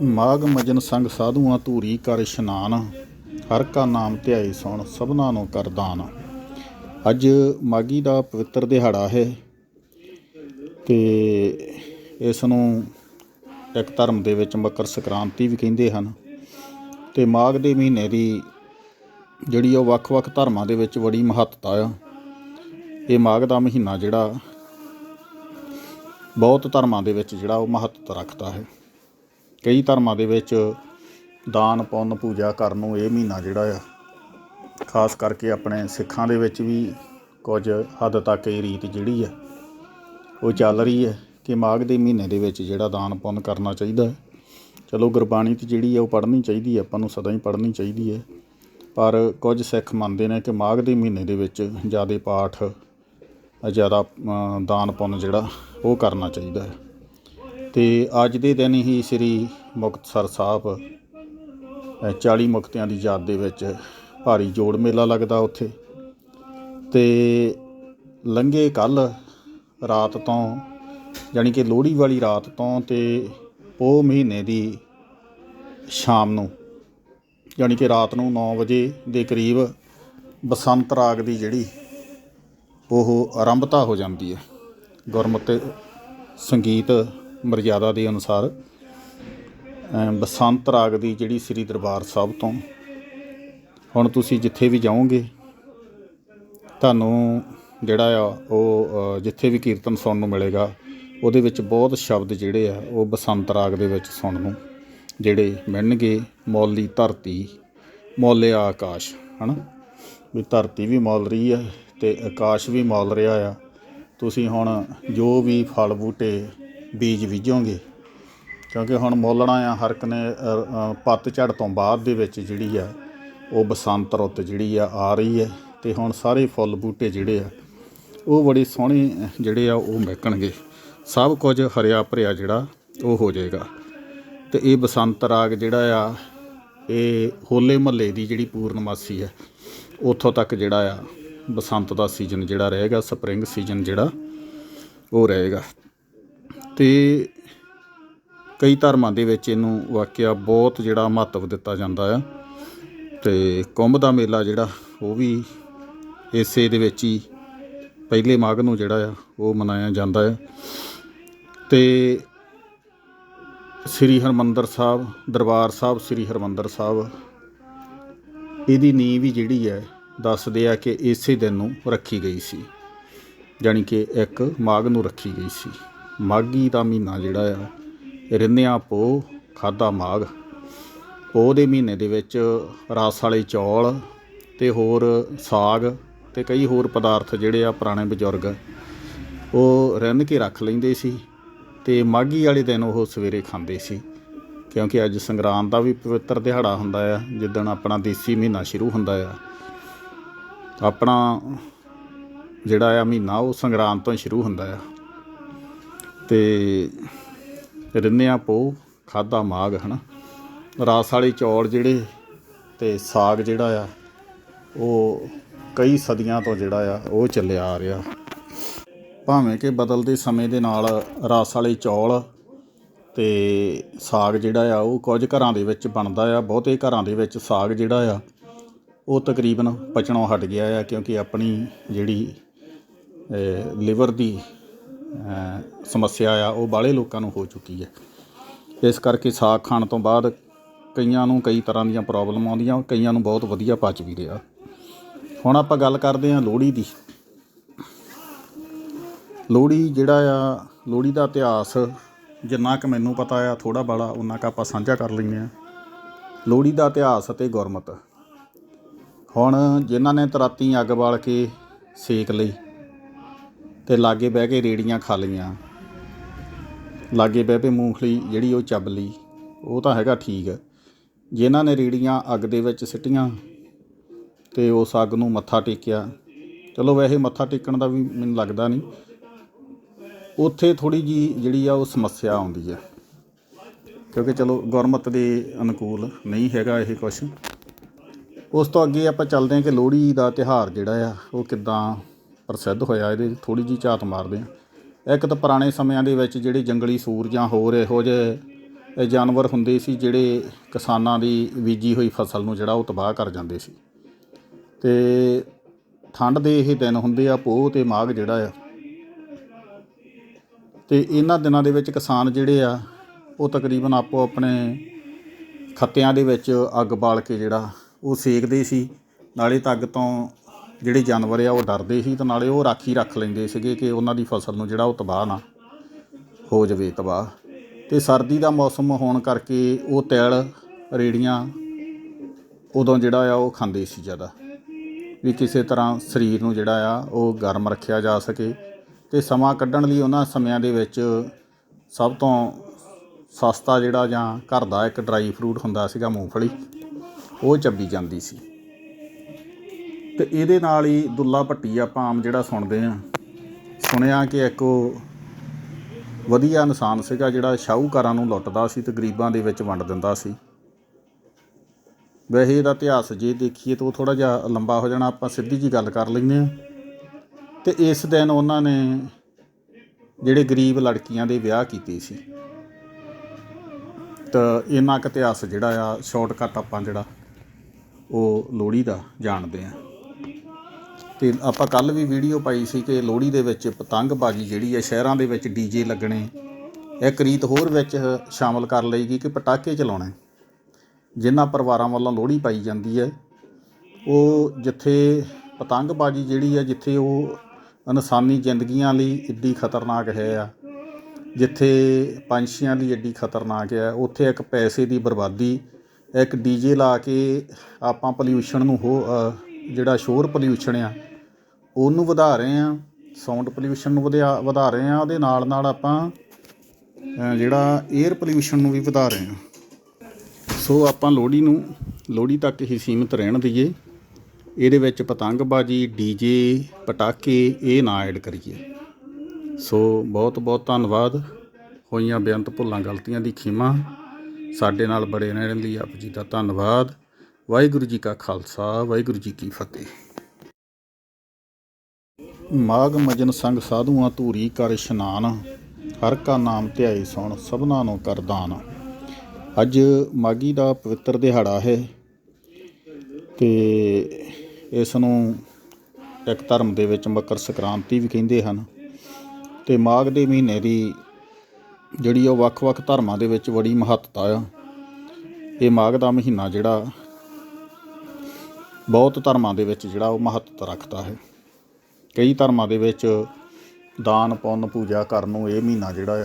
ਮਾਘ ਮਜਨ ਸੰਗ ਸਾਧੂਆਂ ਧੂਰੀ ਕਰ ਇਸ਼ਨਾਨ, ਹਰ ਕਾ ਨਾਮ ਧਿਆਈ ਸੁਣ, ਸਭਨਾ ਨੂੰ ਕਰ ਦਾਨ। ਅੱਜ ਮਾਗੀ ਦਾ ਪਵਿੱਤਰ ਦਿਹਾੜਾ ਹੈ ਤੇ ਇਸ ਨੂੰ ਇੱਕ ਧਰਮ ਦੇ ਵਿੱਚ ਮਕਰ ਸੰਕ੍ਰਾਂਤੀ ਵੀ ਕਹਿੰਦੇ ਹਨ। ਤੇ ਮਾਘ ਦੇ ਮਹੀਨੇ ਦੀ ਜਿਹੜੀ ਉਹ ਵੱਖ-ਵੱਖ ਧਰਮਾਂ ਦੇ ਵਿੱਚ ਬੜੀ ਮਹੱਤਤਾ ਆ। ਇਹ ਮਾਘ ਦਾ ਮਹੀਨਾ ਜਿਹੜਾ ਬਹੁਤ ਧਰਮਾਂ ਦੇ ਵਿੱਚ ਜਿਹੜਾ ਉਹ ਮਹੱਤਤਾ ਰੱਖਦਾ ਹੈ। ਕਈ ਧਰਮਾਂ ਦੇ ਵਿੱਚ ਦਾਨ, ਪੁੰਨ, ਪੂਜਾ ਕਰਨ ਨੂੰ ਇਹ ਮਹੀਨਾ ਜਿਹੜਾ ਆ, ਖਾਸ ਕਰਕੇ ਆਪਣੇ ਸਿੱਖਾਂ ਦੇ ਵਿੱਚ ਵੀ ਕੁਝ ਹੱਦ ਤੱਕ ਇਹ ਰੀਤ ਜਿਹੜੀ ਹੈ ਉਹ ਚੱਲ ਰਹੀ ਹੈ ਕਿ ਮਾਘ ਦੇ ਮਹੀਨੇ ਦੇ ਵਿੱਚ ਜਿਹੜਾ ਦਾਨ, ਪੁੰਨ ਕਰਨਾ ਚਾਹੀਦਾ ਹੈ। ਚਲੋ ਗੁਰਬਾਣੀ ਤੇ ਜਿਹੜੀ ਹੈ ਉਹ ਪੜ੍ਹਨੀ ਚਾਹੀਦੀ ਹੈ ਆਪਾਂ ਨੂੰ ਸਦਾ ਹੀ ਪੜ੍ਹਨੀ ਚਾਹੀਦੀ ਹੈ ਪਰ ਕੁਝ ਸਿੱਖ ਮੰਨਦੇ ਨੇ ਕਿ ਮਾਘ ਦੇ ਮਹੀਨੇ ਦੇ ਵਿੱਚ ਜ਼ਿਆਦਾ ਪਾਠ, ਜ਼ਿਆਦਾ ਦਾਨ, ਪੁੰਨ ਜਿਹੜਾ, ਉਹ ਕਰਨਾ ਚਾਹੀਦਾ ਹੈ। ਤੇ ਅੱਜ ਦੇ ਦਿਨ ਹੀ ਸ੍ਰੀ ਮੁਕਤਸਰ ਸਾਹਿਬ ਅ, 40 ਮੁਕਤਿਆਂ ਦੀ ਯਾਦ ਦੇ ਵਿੱਚ ਭਾਰੀ ਜੋੜ ਮੇਲਾ ਲੱਗਦਾ ਉੱਥੇ। ਤੇ ਲੰਘੇ ਕੱਲ ਰਾਤ ਤੋਂ ਯਾਨੀ ਕਿ ਲੋਹੜੀ ਵਾਲੀ ਰਾਤ ਤੋਂ ਤੇ ਉਹ ਮਹੀਨੇ ਦੀ ਸ਼ਾਮ ਨੂੰ ਯਾਨੀ ਕਿ ਰਾਤ ਨੂੰ 9 ਵਜੇ ਦੇ ਕਰੀਬ ਬਸੰਤ ਰਾਗ ਦੀ ਜਿਹੜੀ ਉਹ ਆਰੰਭਤਾ ਹੋ ਜਾਂਦੀ ਹੈ। ਗੁਰਮਤਿ ਸੰਗੀਤ ਮਰਜ਼ਾਦਾ ਦੇ ਅਨੁਸਾਰ ਬਸੰਤ ਰਾਗ ਦੀ ਜਿਹੜੀ ਸ੍ਰੀ ਦਰਬਾਰ ਸਾਹਿਬ ਤੋਂ, ਹੁਣ ਤੁਸੀਂ ਜਿੱਥੇ ਵੀ ਜਾਓਗੇ, ਤੁਹਾਨੂੰ ਜਿਹੜਾ ਆ ਉਹ ਜਿੱਥੇ ਵੀ ਕੀਰਤਨ ਸੁਣਨ ਨੂੰ ਮਿਲੇਗਾ, ਉਹਦੇ ਵਿੱਚ ਬਹੁਤ ਸ਼ਬਦ ਜਿਹੜੇ ਆ, ਉਹ ਬਸੰਤ ਰਾਗ ਦੇ ਵਿੱਚ ਸੁਣਨ ਨੂੰ ਜਿਹੜੇ ਮਿਲਣਗੇ, ਮੌਲੀ ਧਰਤੀ ਮੌਲਿਆ ਆਕਾਸ਼, ਹਨਾ? ਵੀ ਧਰਤੀ ਵੀ ਮੌਲ ਰਹੀ ਹੈ ਤੇ ਆਕਾਸ਼ ਵੀ ਮੌਲ ਰਿਹਾ ਆ। ਤੁਸੀਂ ਹੁਣ ਜੋ ਵੀ ਫਲ ਬੂਟੇ ਬੀਜ ਬੀਜੋਂਗੇ। ਕਿਉਂਕਿ ਹੁਣ ਮੋਲਣਾ ਆ ਹਰਕ ਨੇ ਪੱਤਝੜ ਤੋਂ ਬਾਅਦ ਦੇ ਵਿੱਚ ਜਿਹੜੀ ਆ, ਉਹ ਬਸੰਤ ਰੁੱਤ ਜਿਹੜੀ ਆ ਆ ਰਹੀ ਹੈ ਤੇ ਹੁਣ ਸਾਰੇ ਫੁੱਲ ਬੂਟੇ ਜਿਹੜੇ ਆ, ਉਹ ਬੜੀ ਸੋਹਣੇ ਜਿਹੜੇ ਆ, ਉਹ ਮਹਿਕਣਗੇ ਸਭ ਕੁਝ ਹਰਿਆ ਭਰਿਆ ਜਿਹੜਾ, ਉਹ ਹੋ ਜਾਏਗਾ। ਤੇ ਇਹ ਬਸੰਤ ਰਾਗ ਜਿਹੜਾ ਆ, ਇਹ ਹੋਲੇ ਮਹੱਲੇ ਦੀ ਜਿਹੜੀ ਪੂਰਨਮਾਸੀ ਹੈ ਉੱਥੋਂ ਤੱਕ ਜਿਹੜਾ ਆ, ਬਸੰਤ ਦਾ ਸੀਜ਼ਨ ਜਿਹੜਾ ਰਹੇਗਾ, ਸਪਰਿੰਗ ਸੀਜ਼ਨ ਜਿਹੜਾ, ਉਹ ਰਹੇਗਾ। ਅਤੇ ਕਈ ਧਰਮਾਂ ਦੇ ਵਿੱਚ ਇਹਨੂੰ ਵਾਕਿਆ ਬਹੁਤ ਜਿਹੜਾ ਮਹੱਤਵ ਦਿੱਤਾ ਜਾਂਦਾ ਆ। ਅਤੇ ਕੁੰਭ ਦਾ ਮੇਲਾ ਜਿਹੜਾ, ਉਹ ਵੀ ਇਸੇ ਦੇ ਵਿੱਚ ਹੀ ਪਹਿਲੇ ਮਾਘ ਨੂੰ ਜਿਹੜਾ ਆ, ਉਹ ਮਨਾਇਆ ਜਾਂਦਾ ਹੈ ਅਤੇ ਸ੍ਰੀ ਹਰਮੰਦਰ ਸਾਹਿਬ, ਦਰਬਾਰ ਸਾਹਿਬ, ਸ੍ਰੀ ਹਰਮੰਦਰ ਸਾਹਿਬ, ਇਹਦੀ ਨੀਂਹ ਵੀ ਜਿਹੜੀ ਹੈ, ਦੱਸਦੇ ਆ ਕਿ ਇਸੇ ਦਿਨ ਨੂੰ ਰੱਖੀ ਗਈ ਸੀ। ਜਾਣੀ ਕਿ ਇੱਕ ਮਾਘ ਨੂੰ ਰੱਖੀ ਗਈ ਸੀ। ਮਾਘੀ ਦਾ ਮਹੀਨਾ ਜਿਹੜਾ ਆ, ਰਿੰਨਿਆ ਪੋ ਖਾਦਾ ਮਾਘ। ਪੋਹ ਦੇ ਮਹੀਨੇ ਦੇ ਵਿੱਚ ਰਸ ਵਾਲੇ ਚੌਲ ਤੇ ਹੋਰ ਸਾਗ ਤੇ ਕਈ ਹੋਰ ਪਦਾਰਥ ਜਿਹੜੇ ਆ ਪੁਰਾਣੇ ਬਜ਼ੁਰਗ, ਉਹ ਰਿੰਨ ਕੇ ਰੱਖ ਲੈਂਦੇ ਸੀ ਤੇ ਮਾਘੀ ਵਾਲੇ ਦਿਨ ਉਹ ਸਵੇਰੇ ਖਾਂਦੇ ਸੀ। ਕਿਉਂਕਿ ਅੱਜ ਸੰਗਰਾਂਦ ਦਾ ਵੀ ਪਵਿੱਤਰ ਦਿਹਾੜਾ ਹੁੰਦਾ ਆ, ਜਿੱਦਣ ਆਪਣਾ ਦੇਸੀ ਮਹੀਨਾ ਸ਼ੁਰੂ ਹੁੰਦਾ ਆ। ਆਪਣਾ ਜਿਹੜਾ ਆ ਮਹੀਨਾ, ਉਹ ਸੰਗਰਾਂਦ ਤੋਂ ਸ਼ੁਰੂ ਹੁੰਦਾ ਆ। ਤੇ ਰਿੰਨਿਆ ਪੋ ਖਾਦਾ ਮਾਗ, ਹਨਾ। ਰਾਸ ਵਾਲੇ ਚੌਲ ਜਿਹੜੇ ਤੇ ਸਾਗ ਜਿਹੜਾ ਆ, ਉਹ ਕਈ ਸਦੀਆਂ ਤੋਂ ਜਿਹੜਾ ਆ, ਉਹ ਚੱਲਿਆ ਆ ਰਿਹਾ। ਭਾਵੇਂ ਕਿ ਬਦਲਦੇ ਸਮੇਂ ਦੇ ਨਾਲ ਰਸ ਵਾਲੇ ਚੌਲ ਤੇ ਸਾਗ ਜਿਹੜਾ ਆ, ਉਹ ਕੁਝ ਘਰਾਂ ਦੇ ਵਿੱਚ ਬਣਦਾ ਆ, ਬਹੁਤੇ ਘਰਾਂ ਦੇ ਵਿੱਚ ਸਾਗ ਜਿਹੜਾ ਆ, ਉਹ ਤਕਰੀਬਨ ਪਚਣੋਂ ਹਟ ਗਿਆ ਆ, ਕਿਉਂਕਿ ਆਪਣੀ ਜਿਹੜੀ ਲਿਵਰ ਦੀ ਸਮੱਸਿਆ ਆ, ਉਹ ਬਾਹਲੇ ਲੋਕਾਂ ਨੂੰ ਹੋ ਚੁੱਕੀ ਹੈ। ਇਸ ਕਰਕੇ ਸਾਗ ਖਾਣ ਤੋਂ ਬਾਅਦ ਕਈਆਂ ਨੂੰ ਕਈ ਤਰ੍ਹਾਂ ਦੀਆਂ ਪ੍ਰੋਬਲਮ ਆਉਂਦੀਆਂ, ਕਈਆਂ ਨੂੰ ਬਹੁਤ ਵਧੀਆ ਪਚ ਵੀ ਰਿਹਾ। ਹੁਣ ਆਪਾਂ ਗੱਲ ਕਰਦੇ ਹਾਂ ਲੋਹੜੀ ਦੀ। ਲੋਹੜੀ ਜਿਹੜਾ ਆ, ਲੋਹੜੀ ਦਾ ਇਤਿਹਾਸ ਜਿੰਨਾ ਕੁ ਮੈਨੂੰ ਪਤਾ ਆ ਥੋੜਾ ਬਾਲਾ ਉਹਨਾਂ ਕੁ ਆਪਾਂ ਸਾਂਝਾ ਕਰ ਲੈਂਦੇ ਆ ਲੋਹੜੀ ਦਾ ਇਤਿਹਾਸ ਅਤੇ ਗੁਰਮਤ। ਹੁਣ ਜਿਨ੍ਹਾਂ ਨੇ ਤਰਾਤੀ ਅੱਗ ਬਾਲ ਕੇ ਸੇਕ ਲਈ ਤੇ ਲਾਗੇ ਬਹਿ ਕੇ ਰੇੜੀਆਂ ਖਾ ਲਈਆਂ। ਲਾਗੇ ਬਹਿ ਕੇ ਮੂੰਗਫਲੀ ਜਿਹੜੀ ਉਹ ਚੱਬ ਲਈ। ਉਹ ਤਾਂ ਹੈਗਾ ਠੀਕ। ਹੈ ਜਿਨ੍ਹਾਂ ਨੇ ਰੇੜੀਆਂ ਅੱਗ ਦੇ ਵਿੱਚ ਸਿੱਟੀਆਂ ਤੇ ਉਸ ਅੱਗ ਨੂੰ ਮੱਥਾ ਟੇਕਿਆ। ਚਲੋ ਵੈਸੇ ਮੱਥਾ ਟੇਕਣ ਦਾ ਵੀ ਮੈਨੂੰ ਲੱਗਦਾ ਨਹੀਂ। ਉੱਥੇ ਥੋੜੀ ਜੀ ਜਿਹੜੀ ਆ ਉਹ ਸਮੱਸਿਆ ਆਉਂਦੀ ਹੈ ਕਿਉਂਕਿ ਚਲੋ ਗੁਰਮਤ ਦੇ ਅਨੁਕੂਲ ਨਹੀਂ ਹੈਗਾ ਇਹ ਕੁਛ। ਉਸ ਤੋਂ ਅੱਗੇ ਆਪਾਂ ਚੱਲਦੇ ਹਾਂ ਕਿ ਲੋਹੜੀ ਦਾ ਤਿਉਹਾਰ ਜਿਹੜਾ ਆ, ਉਹ ਕਿੱਦਾਂ ਪ੍ਰਸਿੱਧ ਹੋਇਆ, ਇਹਦੇ ਥੋੜੀ ਜੀ ਝਾਤ ਮਾਰਦੇ ਹਾਂ। ਇੱਕ ਤਾਂ ਪੁਰਾਣੇ ਸਮਿਆਂ ਦੇ ਵਿੱਚ ਜਿਹੜੇ ਜੰਗਲੀ ਸੂਰ ਜਾਂ ਹੋਰ ਇਹੋ ਜਿਹੇ ਜਾਨਵਰ ਹੁੰਦੇ ਸੀ ਜਿਹੜੇ ਕਿਸਾਨਾਂ ਦੀ ਬੀਜੀ ਹੋਈ ਫਸਲ ਨੂੰ ਜਿਹੜਾ ਉਹ ਤਬਾਹ ਕਰ ਜਾਂਦੇ ਸੀ। ਤੇ ਠੰਡ ਦੇ ਇਹ ਦਿਨ ਹੁੰਦੇ ਆ, ਪੋਹ ਤੇ ਮਾਘ ਜਿਹੜਾ ਆ। ਤੇ ਇਹਨਾਂ ਦਿਨਾਂ ਦੇ ਵਿੱਚ ਕਿਸਾਨ ਜਿਹੜੇ ਆ, ਉਹ ਤਕਰੀਬਨ ਆਪੋ ਆਪਣੇ ਖੱਤਿਆਂ ਦੇ ਵਿੱਚ ਅੱਗ ਬਾਲ ਕੇ ਜਿਹੜਾ, ਉਹ ਸੇਕਦੇ ਸੀ। ਨਾਲੇ ਤਾਂ ਅੱਗ ਤੋਂ ਜਿਹੜੇ ਜਾਨਵਰ ਆ, ਉਹ ਡਰਦੇ ਸੀ ਤੇ ਨਾਲੇ ਉਹ ਰਾਖੀ ਰੱਖ ਲੈਂਦੇ ਸੀਗੇ ਕਿ ਉਹਨਾਂ ਦੀ ਫਸਲ ਨੂੰ ਜਿਹੜਾ ਉਹ ਤਬਾਹ ਨਾ ਹੋ ਜਾਵੇ ਤਬਾਹ। ਤੇ ਸਰਦੀ ਦਾ ਮੌਸਮ ਹੋਣ ਕਰਕੇ ਉਹ ਤੈਲ, ਰੇੜੀਆਂ ਉਦੋਂ ਜਿਹੜਾ ਆ, ਉਹ ਖਾਂਦੇ ਸੀ ਜ਼ਿਆਦਾ। ਵੀ ਕਿਸੇ ਤਰ੍ਹਾਂ ਸਰੀਰ ਨੂੰ ਜਿਹੜਾ ਆ, ਉਹ ਗਰਮ ਰੱਖਿਆ ਜਾ ਸਕੇ। ਤੇ ਸਮਾਂ ਕੱਢਣ ਲਈ ਉਹਨਾਂ ਸਮਿਆਂ ਦੇ ਵਿੱਚ ਸਭ ਤੋਂ ਸਸਤਾ ਜਿਹੜਾ ਜਾਂ ਘਰ ਦਾ ਇੱਕ ਡਰਾਈ ਫਰੂਟ ਹੁੰਦਾ ਸੀਗਾ ਮੂੰਗਫਲੀ, ਉਹ ਚੱਬੀ ਜਾਂਦੀ ਸੀ। ਤੇ ਇਹਦੇ ਨਾਲ ਹੀ ਦੁੱਲਾ ਭੱਟੀ ਆਪਾਂ ਆਮ ਜਿਹੜਾ ਸੁਣਦੇ ਆ ਸੁਣਿਆ ਕਿ ਇੱਕ ਉਹ ਵਧੀਆ ਇਨਸਾਨ ਸੀਗਾ ਜਿਹੜਾ ਸ਼ਾਹੂਕਾਰਾਂ ਨੂੰ ਲੁੱਟਦਾ ਸੀ ਤੇ ਗਰੀਬਾਂ ਦੇ ਵਿੱਚ ਵੰਡ ਦਿੰਦਾ ਸੀ। ਵੈਸੇ ਇਹਦਾ ਇਤਿਹਾਸ ਜੇ ਦੇਖੀਏ ਤਾਂ ਉਹ ਥੋੜਾ ਜਿਹਾ ਲੰਬਾ ਹੋ ਜਾਣਾ, ਆਪਾਂ ਸਿੱਧੀ ਜੀ ਗੱਲ ਕਰ ਲੈਂਦੇ ਆ ਤੇ ਇਸ ਦਿਨ ਉਹਨਾਂ ਨੇ ਜਿਹੜੇ ਗਰੀਬ ਲੜਕੀਆਂ ਦੇ ਵਿਆਹ ਕੀਤੇ ਸੀ। ਤਾਂ ਇੰਨਾ ਕੁ ਇਤਿਹਾਸ ਜਿਹੜਾ ਆ ਸ਼ਾਰਟਕਟ ਆਪਾਂ ਜਿਹੜਾ ਉਹ ਲੋਹੜੀ ਦਾ ਜਾਣਦੇ ਆ ਤੇ ਆਪਾਂ ਕੱਲ ਵੀ ਵੀਡੀਓ ਪਾਈ ਸੀ ਕਿ ਲੋਹੜੀ ਦੇ ਵਿੱਚ ਪਤੰਗਬਾਜ਼ੀ ਜਿਹੜੀ ਹੈ, ਸ਼ਹਿਰਾਂ ਦੇ ਵਿੱਚ ਡੀਜੇ ਲੱਗਣੇ। ਇੱਕ ਰੀਤ ਹੋਰ ਵਿੱਚ ਸ਼ਾਮਲ ਕਰ ਲਈ ਗਈ ਕਿ ਪਟਾਕੇ ਚਲਾਉਣੇ। ਜਿਨ੍ਹਾਂ ਪਰਿਵਾਰਾਂ ਵੱਲੋਂ ਲੋਹੜੀ ਪਾਈ ਜਾਂਦੀ ਹੈ। ਉਹ ਜਿੱਥੇ ਪਤੰਗਬਾਜ਼ੀ ਜਿਹੜੀ ਹੈ, ਜਿੱਥੇ ਉਹ ਇਨਸਾਨੀ ਜ਼ਿੰਦਗੀਆਂ ਲਈ ਇੱਡੀ ਖਤਰਨਾਕ ਹੈ ਆ, ਜਿੱਥੇ ਪੰਛੀਆਂ ਲਈ ਐਡੀ ਖਤਰਨਾਕ ਹੈ, ਉੱਥੇ ਇੱਕ ਪੈਸੇ ਦੀ ਬਰਬਾਦੀ, ਇੱਕ ਡੀਜੇ ਲਾ ਕੇ ਆਪਾਂ ਪੋਲਿਊਸ਼ਨ ਨੂੰ ਹੋ ਜਿਹੜਾ ਸ਼ੋਰ ਪੋਲਿਊਸ਼ਨ ਆ ਉਹਨੂੰ ਵਧਾ ਰਹੇ ਹਾਂ ਸਾਊਂਡ ਪੋਲਿਊਸ਼ਨ ਨੂੰ ਵਧਿਆ, ਵਧਾ ਰਹੇ ਹਾਂ, ਉਹਦੇ ਨਾਲ ਨਾਲ ਆਪਾਂ ਜਿਹੜਾ ਏਅਰ ਪੋਲਿਊਸ਼ਨ ਨੂੰ ਵੀ ਵਧਾ ਰਹੇ ਹਾਂ। ਸੋ ਆਪਾਂ ਲੋਹੜੀ ਨੂੰ, ਲੋਹੜੀ ਤੱਕ ਹੀ ਸੀਮਿਤ ਰਹਿਣ ਦਈਏ। ਇਹਦੇ ਵਿੱਚ ਪਤੰਗਬਾਜ਼ੀ ਡੀਜੇ ਪਟਾਕੇ, ਇਹ ਨਾ ਐਡ ਕਰੀਏ। ਸੋ ਬਹੁਤ ਬਹੁਤ ਧੰਨਵਾਦ। ਹੋਈਆਂ ਬੇਅੰਤ ਭੁੱਲਾਂ, ਗਲਤੀਆਂ ਦੀ ਖਿਮਾ। ਸਾਡੇ ਨਾਲ ਬੜੇ ਰਹਿਣ ਲਈ ਆਪ ਜੀ ਦਾ ਧੰਨਵਾਦ। ਵਾਹਿਗੁਰੂ ਜੀ ਕਾ ਖਾਲਸਾ, ਵਾਹਿਗੁਰੂ ਜੀ ਕੀ ਫਤਿਹ। ਮਾਗ ਮਜਨ ਸੰਗ ਸਾਧੂਆਂ ਧੂਰੀ ਕਰ ਇਸ਼ਨਾਨ, ਹਰ ਕਾ ਨਾਮ ਧਿਆਈ ਸੁਣ, ਸਭਨਾ ਨੂੰ ਕਰ ਦਾਨ। ਅੱਜ ਮਾਗੀ ਦਾ ਪਵਿੱਤਰ ਦਿਹਾੜਾ ਹੈ ਤੇ ਇਸ ਨੂੰ ਇੱਕ ਧਰਮ ਦੇ ਵਿੱਚ ਮਕਰ ਸੰਕ੍ਰਾਂਤੀ ਵੀ ਕਹਿੰਦੇ ਹਨ। ਤੇ ਮਾਘ ਦੇ ਮਹੀਨੇ ਦੀ ਜਿਹੜੀ ਉਹ ਵੱਖ-ਵੱਖ ਧਰਮਾਂ ਦੇ ਵਿੱਚ ਬੜੀ ਮਹੱਤਤਾ ਆ। ਇਹ ਮਾਘ ਦਾ ਮਹੀਨਾ ਜਿਹੜਾ ਬਹੁਤ ਧਰਮਾਂ ਦੇ ਵਿੱਚ ਜਿਹੜਾ ਉਹ ਮਹੱਤਤਾ ਰੱਖਦਾ ਹੈ। ਕਈ ਧਰਮਾਂ ਦੇ ਵਿੱਚ ਦਾਨ ਪੁੰਨ ਪੂਜਾ ਕਰਨ ਨੂੰ ਇਹ ਮਹੀਨਾ ਜਿਹੜਾ ਆ